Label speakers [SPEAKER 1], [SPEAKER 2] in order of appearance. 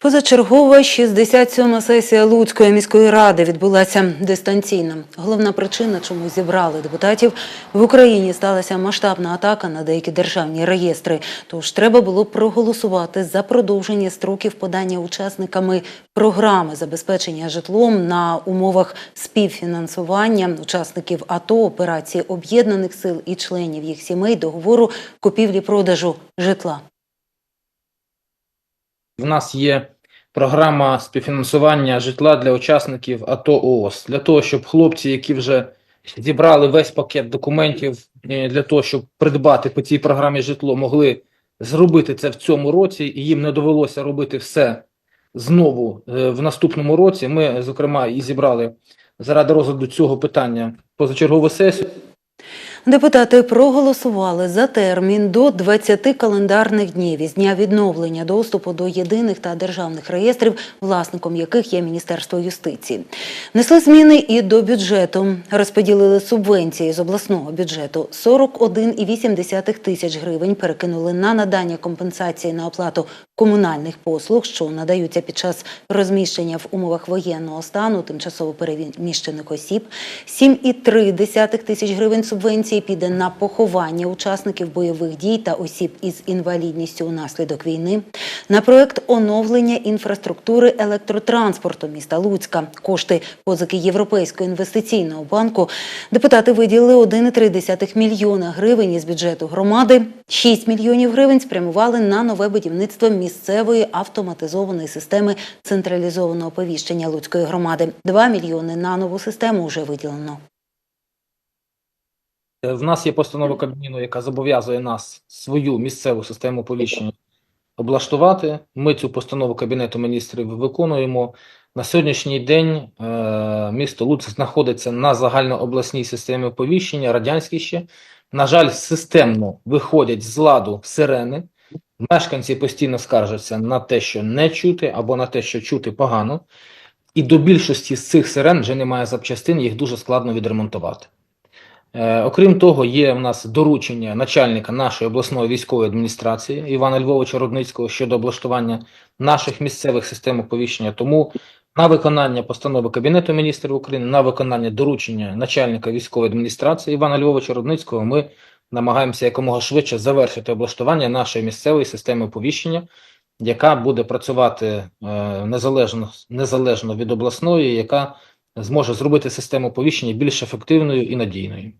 [SPEAKER 1] Позачергова 67-ма сесія Луцької міської ради відбулася дистанційно. Головна причина, чому зібрали депутатів в Україні, сталася масштабна атака на деякі державні реєстри. Тож треба було проголосувати за продовження строків подання учасниками програми забезпечення житлом на умовах співфінансування учасників АТО, операції об'єднаних сил і членів їх сімей договору купівлі-продажу житла.
[SPEAKER 2] В нас є програма співфінансування житла для учасників АТО ООС. Для того, щоб хлопці, які вже зібрали весь пакет документів е, для того, щоб придбати по цій програмі житло, могли зробити це в цьому році, і їм не довелося робити все знову е, в наступному році. Ми, зокрема, і зібрали заради розгляду цього питання позачергову сесію.
[SPEAKER 1] Депутати проголосували за термін до 20 календарних днів із дня відновлення доступу до єдиних та державних реєстрів, власником яких є Міністерство юстиції. Внесли зміни і до бюджету. Розподілили субвенції з обласного бюджету 41,8 тисяч гривень. Перекинули на надання компенсації на оплату комунальних послуг, що надаються під час розміщення в умовах воєнного стану тимчасово переміщених осіб. 7,3 тисяч гривень субвенції піде на поховання учасників бойових дій та осіб із інвалідністю унаслідок війни. На проект оновлення інфраструктури електротранспорту міста Луцька. Кошти позики Європейського інвестиційного банку депутати виділили 1,3 мільйона гривень із бюджету громади. 6 мільйонів гривень спрямували на нове будівництво місцевої автоматизованої системи централізованого оповіщення Луцької громади. 2 мільйони на нову систему вже виділено.
[SPEAKER 2] Е, В нас є постанова Кабміну, яка зобов'язує нас свою місцеву систему повіщення облаштувати. Ми цю постанову Кабінету міністрів виконуємо. На сьогоднішній день е, місто Луцьк знаходиться на загальнообласній системі оповіщення, радянській ще. На жаль, системно виходять з ладу сирени. Мешканці постійно скаржаться на те, що не чути, або на те, що чути погано. І до більшості з цих сирен вже немає запчастин, їх дуже складно відремонтувати. Е, окрім того, є в нас доручення начальника нашої обласної військової адміністрації Івана Львовича Рудницького щодо облаштування наших місцевих систем оповіщення. Тому на виконання постанови Кабінету міністрів України, на виконання доручення начальника військової адміністрації Івана Львовича Рудницького, ми намагаємося якомога швидше завершити облаштування нашої місцевої системи оповіщення, яка буде працювати е, незалежно, незалежно від обласної, яка зможе зробити систему оповіщення більш ефективною і надійною.